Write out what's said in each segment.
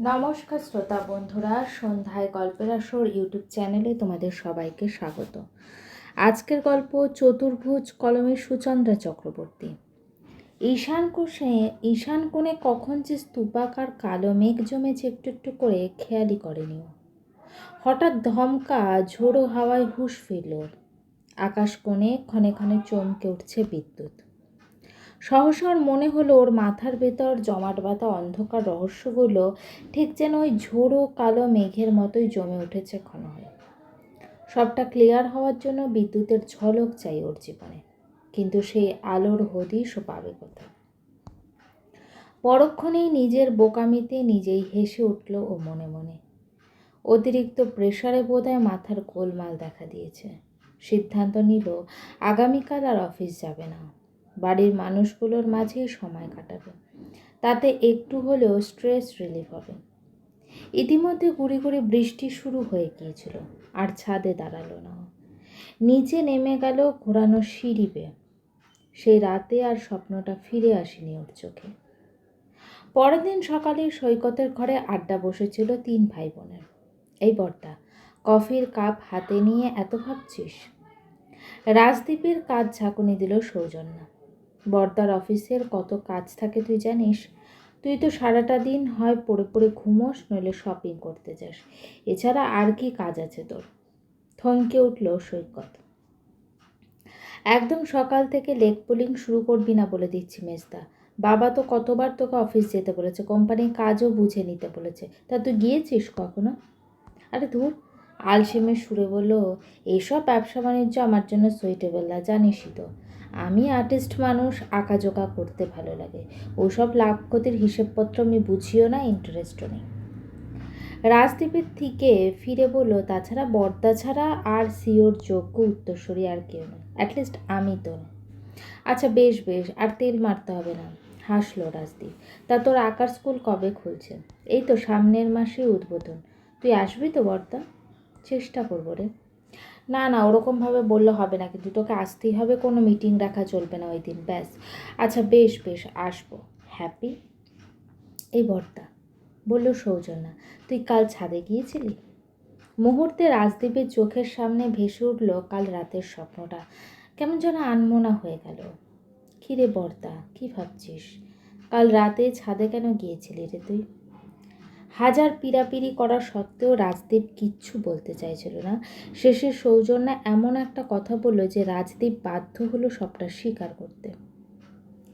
নমস্কার শ্রোতা বন্ধুরা, সন্ধ্যায় গল্পের আসর ইউটিউব চ্যানেলে তোমাদের সবাইকে স্বাগত। আজকের গল্প চতুর্ভুজ কলমের সুচন্দ্রা চক্রবর্তী। ঈশান কোষে, ঈশান কোণে কখন যে স্তূপাকার কালো মেঘ জমেছে একটু একটু করে খেয়ালই করেনি। হঠাৎ ধমকা, ঝোড়ো হাওয়ায় হুঁশ ফিরল আকাশ কোণে ক্ষণে ক্ষণে চমকে উঠছে বিদ্যুৎ। সহসা ওর মনে হলো ওর মাথার ভেতর জমাট বাঁধা অন্ধকার রহস্যগুলো ঠিক যেন ওই ঝোড়ো কালো মেঘের মতোই জমে উঠেছে ক্ষণ হয়ে সবটা ক্লিয়ার হওয়ার জন্য বিদ্যুতের ঝলক চাই ওর জীবনে, কিন্তু সেই আলোর হদিশ ও পাবে কোথায়? পরক্ষণেই নিজের বোকামিতে নিজেই হেসে উঠল ও মনে মনে। অতিরিক্ত প্রেশারে বোধহয় মাথার গোলমাল দেখা দিয়েছে। সিদ্ধান্ত নিল, আগামীকাল আর অফিস যাবে না। বাড়ির মানুষগুলোর মাঝেই সময় কাটাবে। তাতে একটু হলেও স্ট্রেস রিলিফ হবে। ইতিমধ্যে গুড়ি গুড়ি বৃষ্টি শুরু হয়ে গিয়েছিল, আর ছাদে দাঁড়াল না। নিচে নেমে গেল ঘোরানো সিঁড়ি বেয়ে। সেই রাতে আর স্বপ্নটা ফিরে আসেনি ওর চোখে। পরের দিন সকালে সৈকতের ঘরে আড্ডা বসেছিল তিন ভাই বোনের এই বর্দা, কফির কাপ হাতে নিয়ে এত ভাবছিস? রাজদ্বীপের কাজ ঝাঁকুনি দিল সৌজন্যা। বর্দার অফিসের কত কাজ থাকে তুই জানিস? তুই তো সারাটা দিন হয় পড়ে পড়ে ঘুমোস, নইলে শপিং করতে যাস। এছাড়া আর কি কাজ আছে তোর? থমকে উঠল সৈকত। একদম সকাল থেকে লেগ পুলিং শুরু করবি না বলে দিচ্ছি মেজদা। বাবা তো কতবার তোকে অফিস যেতে বলেছে কোম্পানির কাজও বুঝে নিতে বলেছে। তা তুই গিয়েছিস কখনো? আরে ধুর আলসেমের সুরে বলল এইসব ব্যবসা বাণিজ্য আমার জন্য সুইটেবল না, জানিসই তো। আমি আর্টিস্ট মানুষ, আঁকাজোকা করতে ভালো লাগে। ওসব লাভ ক্ষতির হিসেবপত্র আমি বুঝিও না ইন্টারেস্টও নেই। রাজদ্বীপের থেকে ফিরে বলল, তাছাড়া বর্দা ছাড়া আর সিওর যোগ্য উত্তরসূরি আর কেউ নয় অ্যাটলিস্ট আমি তো না। আচ্ছা বেশ বেশ, আর তেল মারতে হবে না। হাসলো রাজদীপ, তা তোর আঁকার স্কুল কবে খুলছে এই তো সামনের মাসেই উদ্বোধন। তুই আসবি তো বর্দা? চেষ্টা করব রে। না না, ওরকমভাবে বললে হবে না, কিন্তু তোকে আসতেই হবে, কোনো মিটিং রাখা চলবে না ওই দিন, ব্যাস। আচ্ছা বেশ বেশ, আসব। হ্যাপি এই বর্দা, বলল সৌজন্যা, তুই কাল ছাদে গিয়েছিলি? মুহূর্তে রাজদীপের চোখের সামনে ভেসে উঠল কাল রাতের স্বপ্নটা। কেমন যেন আনমোনা হয়ে গেল। কিরে বর্দা, কি ভাবছিস? কাল রাতে ছাদে কেন গিয়েছিলি রে তুই? হাজার পিড়াপিড়ি করা সত্ত্বেও রাজদীপ কিচ্ছু বলতে চাইছিল না। শেষে সৌজন্যা এমন একটা কথা বলল যে রাজদীপ বাধ্য হলো সবটা স্বীকার করতে।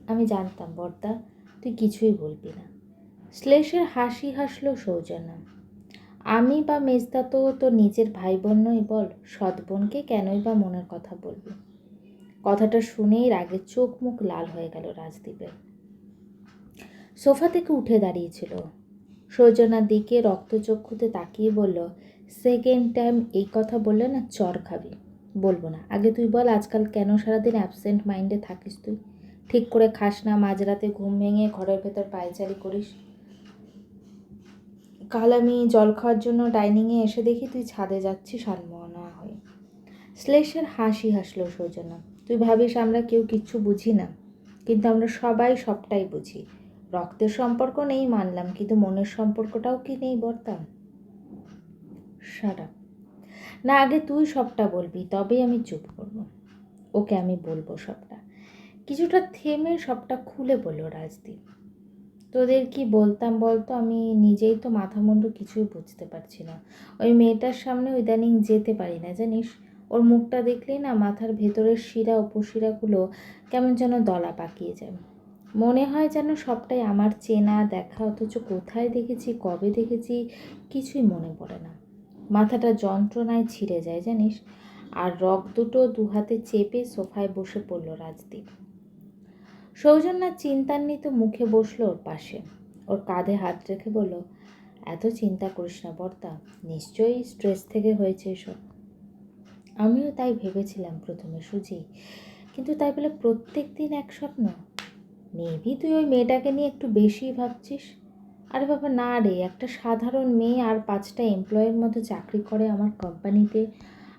আমি জানতাম, বর্দা, তুই কিছুই বলবি না। শ্লেষের হাসি হাসলো সৌজন্যা। আমি বা মেজদা তো তোর নিজের ভাই বোন নই, বল, সৎ বোনকে কেনই বা মনের কথা বলবি? কথাটা শুনেই রাগে চোখ মুখ লাল হয়ে গেল রাজদীপের। সোফা থেকে উঠে দাঁড়িয়েছিল। সৌজনার দিকে রক্তচক্ষুতে তাকিয়ে বলল, সেকেন্ড টাইম এই কথা বললে না চর খাবি। বলব না। আগে তুই বল, আজকাল কেন সারাদিন অ্যাবসেন্ট মাইন্ডে থাকিস তুই? ঠিক করে খাস না, মাঝরাতে ঘুম ভেঙে ঘরের ভেতর পায়চারি করিস? কাল আমি জল খাওয়ার জন্য ডাইনিংয়ে এসে দেখি তুই ছাদে যাচ্ছিস আনমনা হয়ে। শ্লেষের হাসি হাসলো সৌজনা। তুই ভাবিস আমরা কেউ কিচ্ছু বুঝি না, কিন্তু আমরা সবাই সবটাই বুঝি। রক্তের সম্পর্ক নেই, মানলাম, কিন্তু মনের সম্পর্কটাও কি নেই বর্তাম সারা না, আগে তুই সবটা বলবি, তবেই আমি চুপ করব। ওকে আমি বলব সবটা। কিছুটা থেমে সবটা খুলে বলল রাজদীপ। তোদের কি বলতাম বলতো, আমি নিজেই তো মাথা মুন্ডু কিছুই বুঝতে পারছি না। ওই মেয়েটার সামনে ইদানিং যেতে পারি না, জানিস? ওর মুখটা দেখলেই না, মাথার ভেতরের শিরা, উপশিরাগুলো কেমন যেন দলা পাকিয়ে যায়। মনে হয় যেন সবটাই আমার চেনা, দেখা, অথচ কোথায় দেখেছি, কবে দেখেছি, কিছুই মনে পড়ে না। মাথাটা যন্ত্রণায় ছিঁড়ে যায়, জানিস? আর রক দুটো দু হাতে চেপে সোফায় বসে পড়ল রাজদীপ। সৌজন্যা চিন্তান্বিত মুখে বসল ওর পাশে। ওর কাঁধে হাত রেখে বলল, এত চিন্তা করিস না বর্তা, নিশ্চয়ই স্ট্রেস থেকে হয়েছে এসব। আমিও তাই ভেবেছিলাম প্রথমে, সুজি। কিন্তু তাই বলে প্রত্যেক দিন এক স্বপ্ন। মেবি তুই ওই মেয়েটাকে নিয়ে একটু বেশি ভাবছিস? আরে বাবা, না রে, একটা সাধারণ মেয়ে আর পাঁচটা এমপ্লয়ের মতো চাকরি করে আমার কোম্পানিতে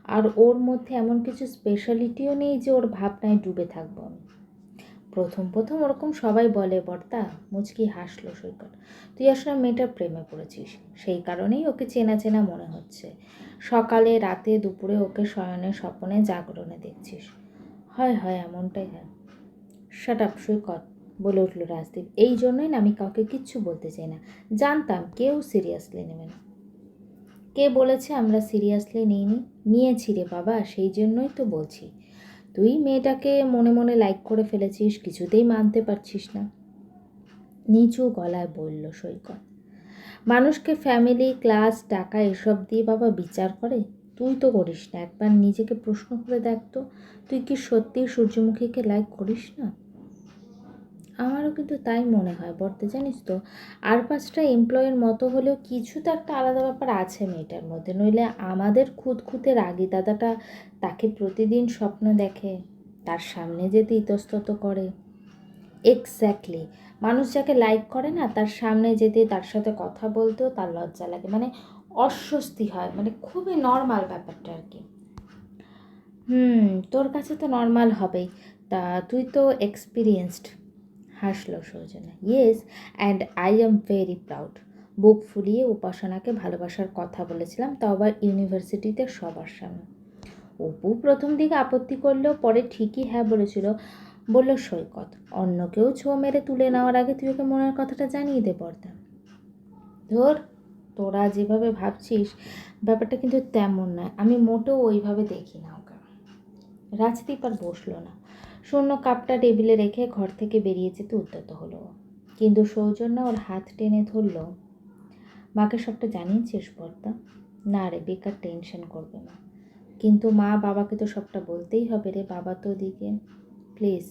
আর ওর মধ্যে এমন কিছু স্পেশালিটিও নেই যে ওর ভাবনায় ডুবে থাকব আমি। প্রথম প্রথম ওরকম সবাই বলে, বর্তা, মুচকি হাসলো সৈকত। তুই আসলে মেয়েটার প্রেমে পড়েছিস। সেই কারণেই ওকে চেনা চেনা মনে হচ্ছে। সকালে, রাতে, দুপুরে ওকে শয়নে স্বপনে জাগরণে দেখছিস। হয় হয়, এমনটাই হয়। আপ সৈকত। বলে উঠল রাজদীপ, এই জন্যই না আমি কাউকে কিচ্ছু বলতে চাই না। জানতাম কেউ সিরিয়াসলি নেবে না। কে বলেছে আমরা সিরিয়াসলি নিইনি? নিয়েছি রে বাবা, সেই জন্যই তো বলছি। তুই মেয়েটাকে মনে মনে লাইক করে ফেলেছিস, কিছুতেই মানতে পারছিস না। নিচু গলায় বলল সৈকত, মানুষকে ফ্যামিলি ক্লাস টাকা এসব দিয়ে বাবা বিচার করে? তুই তো করিস না। একবার নিজেকে প্রশ্ন করে দেখ তো, তুই কি সত্যি সূর্যমুখীকে লাইক করিস না? আমারও কিন্তু তাই মনে হয় বর্তে জানিস তো? আর পাঁচটা এমপ্লয়ের মতো হলেও কিছু তো একটা আলাদা ব্যাপার আছে মেয়েটার মধ্যে। নইলে আমাদের খুঁতখুঁতে রাগি দাদাটা তাকে প্রতিদিন স্বপ্ন দেখে, তার সামনে যেতে ইতস্তত করে। এক্স্যাক্টলি মানুষ যাকে লাইক করে না, তার সামনে যেতে, তার সাথে কথা বলতেও তার লজ্জা লাগে। মানে অস্বস্তি হয় মানে খুবই নর্মাল ব্যাপারটা আর কি। হুম, তোর কাছে তো নর্মাল হবেই। তা তুই তো এক্সপিরিয়েন্সড হাসলো Soujanya. Yes and I am very proud বুক ফুলিয়ে উপাসনাকে ভালোবাসার কথা বলেছিলাম, তাও আবার ইউনিভার্সিটিতে সবার সামনে। অপু প্রথম দিকে আপত্তি করলেও পরে ঠিকই হ্যাঁ বলেছিল। বলল সৈকত। অন্য কেউ ছো মেরে তুলে নেওয়ার আগে তুই ওকে মনের কথাটা জানিয়ে দে পর্দা ধর, তোরা যেভাবে ভাবছিস, ব্যাপারটা কিন্তু তেমন নয়। আমি মোটেও ওইভাবে দেখি না ওকে। রাজদীপ আর বসল না। শূন্য কাপটা টেবিলে রেখে ঘর থেকে বেরিয়ে যেতে উদ্যত হলো। কিন্তু সৌজন্য ওর হাত টেনে ধরল, মাকে সবটা জানিয়েছিস, বর্দা? না রে, বেকার টেনশন করবে না। কিন্তু মা বাবাকে তো সবটা বলতেই হবে রে, বাবা তো ওদিকে। প্লিজ,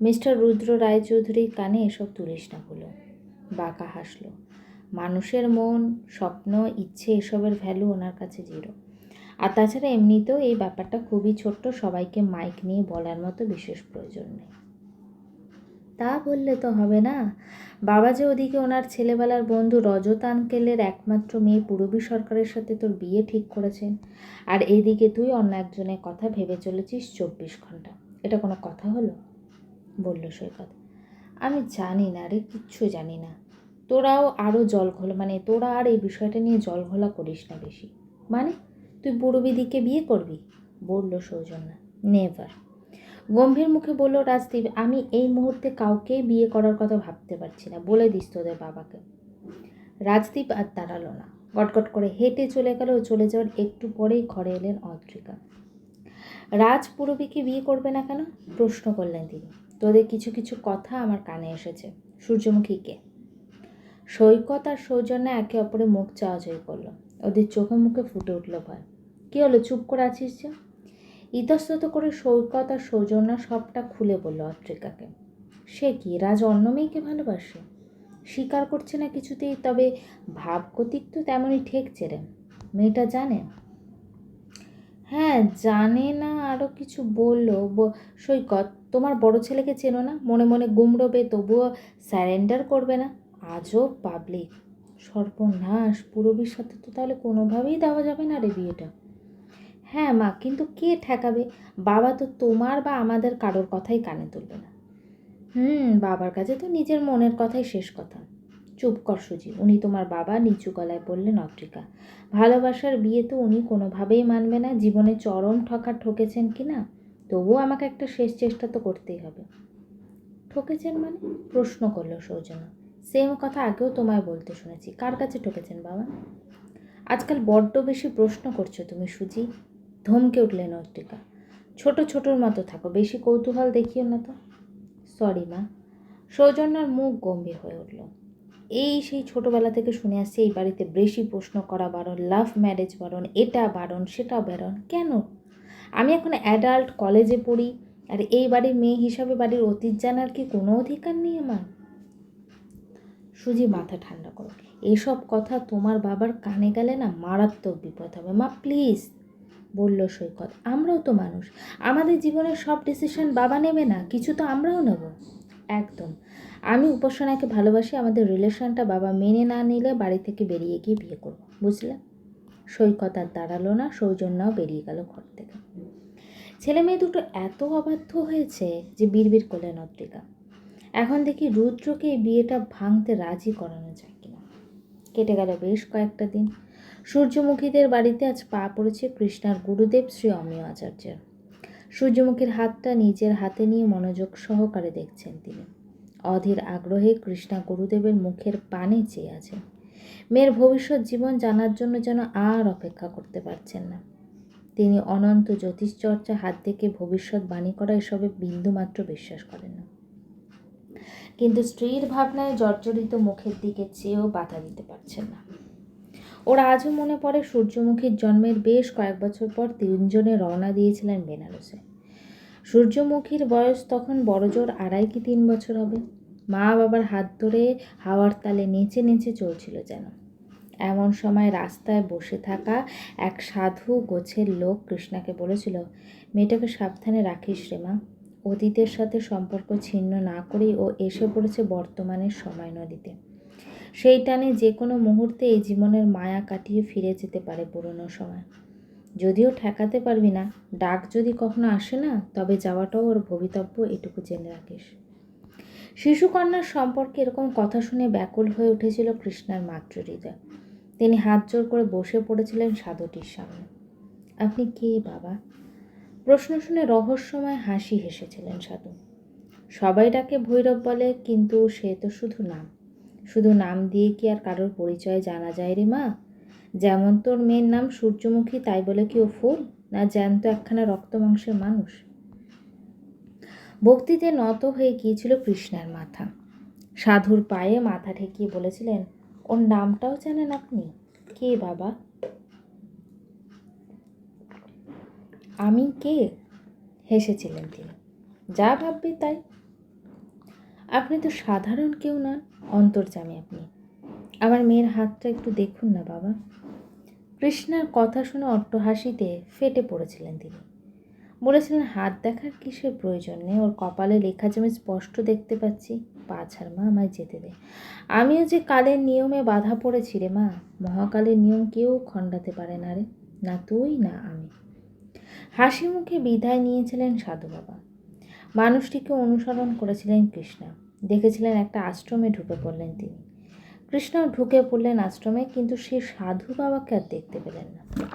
মিস্টার রুদ্র রায়চৌধুরীর কানে এসব তুলিস না হলো বাঁকা হাসলো, মানুষের মন, স্বপ্ন, ইচ্ছে, এসবের ভ্যালু ওনার কাছে জিরো আর তাছাড়া এমনিতেও এই ব্যাপারটা খুবই ছোট্ট, সবাইকে মাইক নিয়ে বলার মতো বিশেষ প্রয়োজন নেই। তা বললে তো হবে না। বাবা যে ওদিকে ওনার ছেলেবেলার বন্ধু রজত আঙ্কেলের একমাত্র মেয়ে পূরবী সরকারের সাথে তোর বিয়ে ঠিক করেছেন। আর এদিকে তুই অন্য একজনের কথা ভেবে চলেছিস চব্বিশ ঘণ্টা। এটা কোনো কথা হলো? বলল সৈকত। আমি জানি না রে, কিচ্ছু জানি না। তোরাও আরও জল ঘোলা মানে তোরা আর এই বিষয়টা নিয়ে জল ঘোলা করিস না বেশি। মানে তুই পূর্বীদিকে বিয়ে করবি? বলল সৌজন্যা। নেভার গম্ভীর মুখে বলল, রাজদীপ, আমি এই মুহূর্তে কাউকে বিয়ে করার কথা ভাবতে পারছি না। বলে দিস তোদের বাবাকে। রাজদীপ আর দাঁড়াল না। গটগট করে হেঁটে চলে গেল চলে যাওয়ার একটু পরেই ঘরে এলেন অদ্রিকা। রাজ পূরবীকে বিয়ে করবে না কেন? প্রশ্ন করলেন তিনি। তোদের কিছু কিছু কথা আমার কানে এসেছে। সূর্যমুখীকে সৈকত আর সৌজন্যা একে অপরে মুখ চাওয়াচাই করল। ওদের চোখে মুখে ফুটে উঠল ভয়। কী হলো, চুপ করে আছিস যে? ইতস্তত করে সৈকত আর সৌজন্য সবটা খুলে বলল অত্রিকাকে। সে কি, রাজ অন্য মেয়েকে ভালোবাসে? স্বীকার করছে না কিছুতেই, তবে ভাবগতিক তো তেমনই ঠেকছে রে। মেয়েটা জানে? হ্যাঁ জানে না আরও কিছু বলল। সৈকত, তোমার বড় ছেলেকে চেনো না? মনে মনে গুমড়বে, তবুও স্যারেন্ডার করবে না? আজও পাবলিক। সর্বনাশ, পুরবীর সাথে তো তাহলে কোনোভাবেই দেওয়া যাবে না রে বিয়েটা। হ্যাঁ মা, কিন্তু কে ঠেকাবে? বাবা তো তোমার বা আমাদের কারোর কথাই কানে তুলবে না। হুম, বাবার কাছে তো নিজের মনের কথাই শেষ কথা। চুপ কর সুজি উনি তোমার বাবা, নিচু গলায় বললেন অট্রিকা। ভালোবাসার বিয়ে তো উনি কোনোভাবেই মানবে না, জীবনে চরম ঠকা ঠকেছেন কি না? তবুও আমাকে একটা শেষ চেষ্টা তো করতেই হবে। ঠকেছেন মানে? প্রশ্ন করল সৌজন্য। সেম কথা আগেও তোমায় বলতে শুনেছি। কার কাছে ঠকেছেন বাবা? আজকাল বড্ড বেশি প্রশ্ন করছ তুমি, সুজি। ধমকে উঠলে অট্টিকা ছোট ছোটোর মতো থাকো, বেশি কৌতূহল দেখিও না তো। সরি মা। সৌজন্যার মুখ গম্ভীর হয়ে উঠল। এই সেই ছোটোবেলা থেকে শুনে আসছি, এই বাড়িতে বেশি প্রশ্ন করা বারণ লাভ ম্যারেজ বারণ, এটা বারণ সেটা বারণ। কেন? আমি এখন অ্যাডাল্ট কলেজে পড়ি, আর এই বাড়ির মেয়ে হিসাবে বাড়ির অতীত জানার কি কোনো অধিকার নেই আমার? সুজি মাথা ঠান্ডা করো। এসব কথা তোমার বাবার কানে গেলে না মারাত্মক বিপদ হবে। মা প্লিজ বলল সৈকত, আমরাও তো মানুষ। আমাদের জীবনের সব ডিসিশন বাবা নেবে না, কিছু তো আমরাও নেব। একদম। আমি উপাসনাকে ভালোবাসি, আমাদের রিলেশনটা বাবা মেনে না নিলে বাড়ি থেকে বেরিয়ে গিয়ে বিয়ে করব, বুঝলে? সৈকত আর দাঁড়াল না, সৌজন্যও বেরিয়ে গেল ঘর থেকে। ছেলে মেয়ে দুটো এত অবাধ্য হয়েছে যে বিড়বিড় করলেন অদ্রিকা এখন দেখি রুদ্রকে এই বিয়েটা ভাঙতে রাজি করানো যায় কিনা। কেটে গেল বেশ কয়েকটা দিন। সূর্যমুখীদের বাড়িতে আজ পা পড়েছে কৃষ্ণার গুরুদেব শ্রী অমিয় আচার্যের। সূর্যমুখীর হাতটা নিজের হাতে নিয়ে মনোযোগ সহকারে দেখছেন তিনি। অধীর আগ্রহে কৃষ্ণা গুরুদেবের মুখের পানে চেয়ে আছেন। মেয়ের ভবিষ্যৎ জীবন জানার জন্য যেন আর অপেক্ষা করতে পারছেন না। তিনি অনন্ত জ্যোতিষচর্চা হাত থেকে ভবিষ্যৎ বাণী করা এসবে বিন্দুমাত্র বিশ্বাস করেন না। কিন্তু স্ত্রীর ভাবনায় জর্জরিত মুখের দিকে চেয়েও বাধা দিতে পারছেন না। ওর আজও মনে পড়ে সূর্যমুখীর জন্মের বেশ কয়েক বছর পর তিনজনে রওনা দিয়েছিলেন বেনারসে। সূর্যমুখীর বয়স তখন বড়জোর আড়াই কি তিন বছর হবে। মা বাবার হাত ধরে হাওয়ার তালে নেচে নেচে চলছিল যেন। এমন সময় রাস্তায় বসে থাকা এক সাধু গোছের লোক কৃষ্ণাকে বলেছিল, মেয়েটাকে সাবধানে রাখিস রে মা। অতীতের সাথে সম্পর্ক ছিন্ন না করেই ও এসে পড়েছে বর্তমানের সময় নদীতে। সেই টানে যে কোনো মুহূর্তে এই জীবনের মায়া কাটিয়ে ফিরে যেতে পারে পুরনো সময়। যদিও ঠেকাতে পারবি না, ডাক যদি কখনো আসে না, তবে যাওয়াটাও ওর ভবিতব্য, এটুকু জেনে রাখিস। শিশুকন্যার সম্পর্কে এরকম কথা শুনে ব্যাকুল হয়ে উঠেছিল কৃষ্ণার মাতৃহৃদয়। তিনি হাত জোর করে বসে পড়েছিলেন সাধুটির সামনে। আপনি কে বাবা? প্রশ্ন শুনে রহস্যময় হাসি হেসেছিলেন সাধু। সবাই ডাকে ভৈরব বলে, কিন্তু সে তো শুধু নাম। শুধু নাম দিয়ে কি আর কারোর পরিচয় জানা যায় রে মা? যেমন তোর মেয়ের নাম সূর্যমুখী, তাই বলে কি ও ফুল, না জ্যান্ত একখানা রক্ত মাংসের মানুষ? ভক্তিতে নত হয়ে গিয়েছিল কৃষ্ণার মাথা। সাধুর পায়ে মাথা ঠেকিয়ে বলেছিলেন, ওর নামটাও জানেন আপনি? কে বাবা? আমি কে? হেসেছিলেন তিনি। যা ভাববে তাই। আপনি তো সাধারণ কেউ নন, অন্তর্জামী আপনি। আমার মেয়ের হাতটা একটু দেখুন না, বাবা। কৃষ্ণার কথা শুনে অট্টহাসিতে ফেটে পড়েছিলেন তিনি। বলেছিলেন, হাত দেখার কিসের প্রয়োজন নেই? ওর কপালে লেখা যে স্পষ্ট দেখতে পাচ্ছি পা ছাড় মা আমায় যেতে দে। আমিও যে কালের নিয়মে বাধা পড়েছি রে মা, মহাকালের নিয়ম কেউ খণ্ডাতে পারে না রে। না তুই, না আমি। হাসি মুখে বিদায় নিয়েছিলেন সাধু বাবা। মানুষটিকে অনুসরণ করেছিলেন কৃষ্ণা। দেখেছিলেন একটা আশ্রমে ঢুকে পড়লেন তিনি। কৃষ্ণ ঢুকে পড়লেন আশ্রমে, কিন্তু সে সাধু বাবাকে আর দেখতে পেলেন না।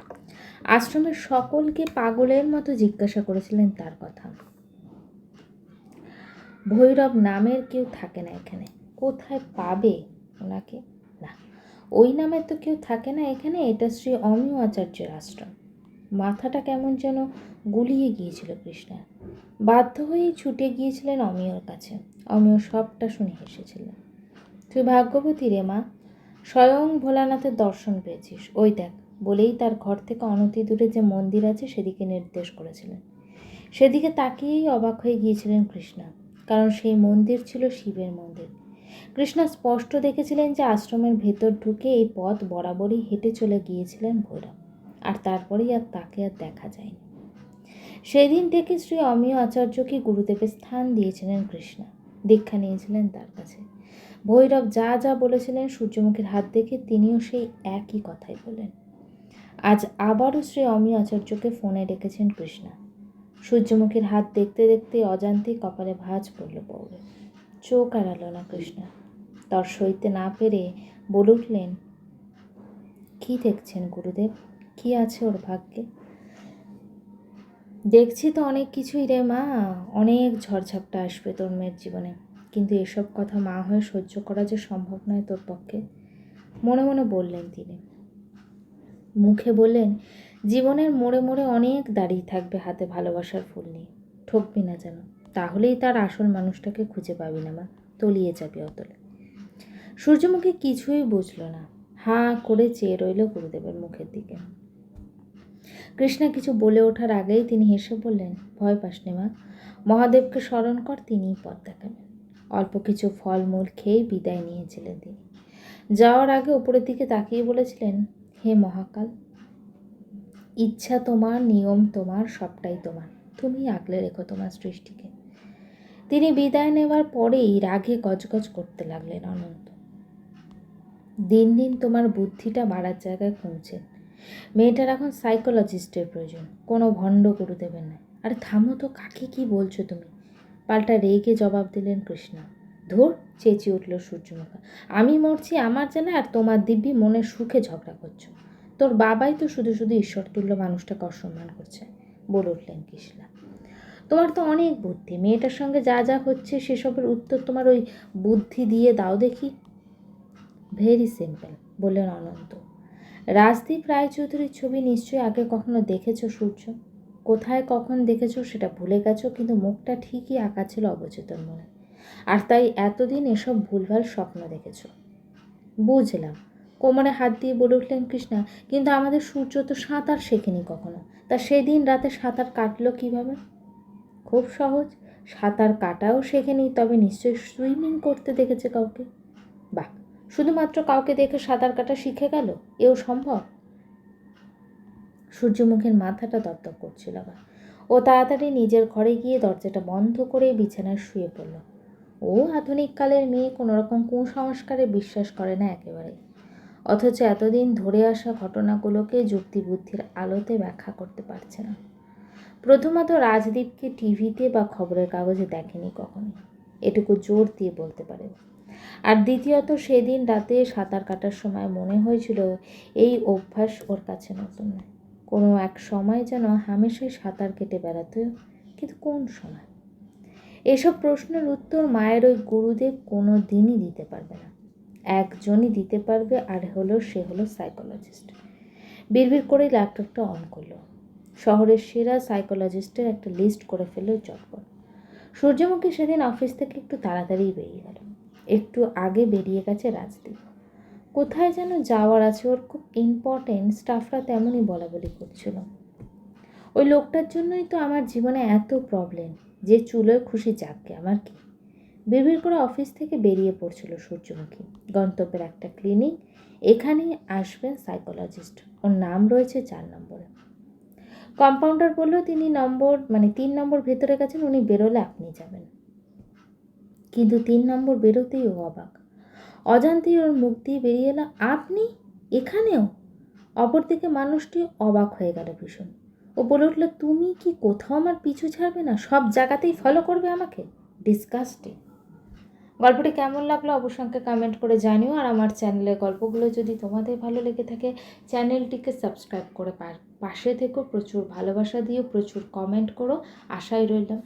আশ্রমের সকলকে পাগলের মতো জিজ্ঞাসা করেছিলেন তার কথা। ভৈরব নামের কেউ থাকে না এখানে। কোথায় পাবে ওনাকে? না। ওই নামের তো কেউ থাকে না এখানে, এটা শ্রী অমিয় আচার্যের আশ্রম। মাথাটা কেমন যেন গুলিয়ে গিয়েছিল কৃষ্ণার বাধ্য হয়েই ছুটে গিয়েছিলেন অমিয়র কাছে। অমিয় সবটা শুনে হেসেছিলেন তুই ভাগ্যবতী রে মা, স্বয়ং ভোলানাথের দর্শন পেয়েছিস। ওই দেখ, বলেই তার ঘর থেকে অনতি দূরে যে মন্দির আছে সেদিকে নির্দেশ করেছিলেন। সেদিকে তাকিয়েই অবাক হয়ে গিয়েছিলেন কৃষ্ণা, কারণ সেই মন্দির ছিল শিবের মন্দির। কৃষ্ণা স্পষ্ট দেখেছিলেন যে আশ্রমের ভেতর ঢুকে এই পথ বরাবরই হেঁটে চলে গিয়েছিলেন ভৈরব। আর তারপরেই আর তাকে আর দেখা যায়নি। সেদিন থেকে শ্রী অমিয় আচার্যকে গুরুদেবের স্থান দিয়েছিলেন কৃষ্ণা। দীক্ষা নিয়েছিলেন তার কাছে। ভৈরব যা যা বলেছিলেন সূর্যমুখীর হাত দেখে তিনিও সেই একই কথাই বলেন আজ আবারও শ্রী অমিয় আচার্যকে ফোনে ডেকেছেন কৃষ্ণা। সূর্যমুখীর হাত দেখতে দেখতে অজান্তেই কপালে ভাঁজ পড়ল পৌরে চোখ এড়ালো না কৃষ্ণা। তর সইতে না পেরে বলে উঠলেন, কী দেখছেন গুরুদেব? কি আছে ওর ভাগ্যে? দেখছি তো অনেক কিছুই রে মা, অনেক ঝড়ঝাপটা আসবে তোর মেয়ের জীবনে। কিন্তু এসব কথা মা হয়ে সহ্য করা যে সম্ভব নয় তোর পক্ষে, মনে মনে বললেন তিনি। মুখে বললেন, জীবনের মোড়ে মোড়ে অনেক দাঁড়িয়ে থাকবে হাতে ভালোবাসার ফুল নিয়ে। ঠকবি না যেন, তাহলেই তার আসল মানুষটাকে খুঁজে পাবি না মা, তলিয়ে যাবি অতলে। সূর্যমুখী কিছুই বুঝলো না। হাঁ করে চেয়ে রইল গুরুদেবের মুখের দিকে। কৃষ্ণা কিছু বলে ওঠার আগেই তিনি হেসে বললেন, ভয় পাস মা, মহাদেবকে স্মরণ কর, তিনিই পথ দেখাবেন। অল্প কিছু ফলমূল খেয়েই বিদায় নিয়েছিলেন তিনি। যাওয়ার আগে উপরের দিকে তাকিয়ে বলেছিলেন, হে মহাকাল, ইচ্ছা তোমার, নিয়ম তোমার, সবটাই তোমার। তুমি আগলে রেখো তোমার সৃষ্টিকে। তিনি বিদায় নেওয়ার পরেই রাগে গজগজ করতে লাগলেন অনন্ত। দিন দিন তোমার বুদ্ধিটা বাড়ার জায়গায় কমছে মেয়েটার এখন সাইকোলজিস্টের প্রয়োজন, কোনো ভণ্ড গুরুদেবের না। আরে থামো তো, কাকে কি বলছো তুমি? পাল্টা রেগে জবাব দিলেন কৃষ্ণা। ধুর, চেঁচিয়ে উঠল সূর্যমুখা। আমি মরছি আমার জানা আর তোমার দিব্যি মনের সুখে ঝগড়া করছ। তোর বাবাই তো শুধু শুধু ঈশ্বর তুল্য মানুষটাকে অসম্মান করছে, বলে উঠলেন কৃষ্ণা। তোমার তো অনেক বুদ্ধি, মেয়েটার সঙ্গে যা যা হচ্ছে সেসবের উত্তর তোমার ওই বুদ্ধি দিয়ে দাও দেখি। ভেরি সিম্পল বললেন অনন্ত। রাজদীপ রায়চৌধুরীর ছবি নিশ্চয়ই আগে কখনো দেখেছ সূর্য? কোথায় কখন দেখেছ সেটা ভুলে গেছো, কিন্তু মুখটা ঠিকই আঁকা ছিল অবচেতন মনে। আর তাই এতদিন এসব ভুলভাল স্বপ্ন দেখেছ। বুঝলাম, কোমরে হাত দিয়ে বলে উঠলেন কৃষ্ণা, কিন্তু আমাদের সূর্য তো সাঁতার শেখেনি কখনো। তা সেদিন রাতে সাঁতার কাটলো কীভাবে? খুব সহজ, সাঁতার কাটাও শেখেনি, তবে নিশ্চয়ই সুইমিং করতে দেখেছে কাউকে। বাহ শুধুমাত্র কাউকে দেখে সাঁতার কাটা শিখে গেল? এও সম্ভব? সূর্যমুখীর মাথাটা দপদপ করছিল আবার। ও তাড়াতাড়ি নিজের ঘরে গিয়ে দরজাটা বন্ধ করে বিছানায় শুয়ে পড়ল। ও আধুনিক কালের মেয়ে কোনো রকম কুসংস্কারে বিশ্বাস করে না একেবারে অথচ এতদিন ধরে আসা ঘটনাগুলোকে যুক্তিবুদ্ধির আলোতে ব্যাখ্যা করতে পারছে না। প্রথমত রাজদীপকে টিভিতে বা খবরের কাগজে দেখেনি কখনোই। এটুকু জোর দিয়ে বলতে পারে আর দ্বিতীয়ত সেদিন রাতে সাঁতার কাটার সময় মনে হয়েছিল এই অভ্যাস ওর কাছে নতুন। কোনো এক সময় যেন হামেশাই সাঁতার কেটে বেড়াতো, কিন্তু কোন সময়? এসব প্রশ্নের উত্তর মায়ের ওই গুরুদেব কোনো দিনই দিতে পারবে না। একজনই দিতে পারবে আর হলো সে হলো সাইকোলজিস্ট বিড়বিড় করে ল্যাপটপটা অন করল। শহরের সেরা সাইকোলজিস্টের একটা লিস্ট করে ফেলল চটপট। সূর্যমুখী সেদিন অফিস থেকে একটু তাড়াতাড়ি বেরিয়ে গেল। একটু আগে বেরিয়ে গেছে রাজদীপ। কোথায় যেন যাওয়ার আছে ওর খুব ইম্পর্টেন্ট স্টাফরা তেমনই বলা বলি করছিল। ওই লোকটার জন্যই তো আমার জীবনে এত প্রবলেম যে চুলোয় খুশি যাককে আমার কি? বিড়বিড় করে অফিস থেকে বেরিয়ে পড়ছিল সূর্যমুখী। গন্তব্যের একটা ক্লিনিক এখানেই আসবেন সাইকোলজিস্ট ওর নাম রয়েছে চার নম্বরে। কম্পাউন্ডার বলল, তিনি নম্বর মানে তিন নম্বর ভেতরে গেছেন, উনি বেরোলে আপনি যাবেন। কিন্তু তিন নম্বর বেরোতেই ও অবাক। অজান্তেই ওর মুখ দিয়ে বেরিয়ে এলো, আপনি এখানেও? অপরদিকে মানুষটি অবাক হয়ে গেল ভীষণ। ও বলে উঠল, তুমি কি কোথাও আমার পিছু ছাড়বে না? সব জায়গাতেই ফলো করবে আমাকে? ডিসকাস্টিং গল্পটি কেমন লাগল অবশ্যই কমেন্ট করে জানিও, আর আমার চ্যানেলের গল্পগুলো যদি তোমাদের ভালো লেগে থাকে চ্যানেলটিকে সাবস্ক্রাইব করে পাশে থেকো প্রচুর ভালোবাসা দিও, প্রচুর কমেন্ট করো আশায় রইলাম।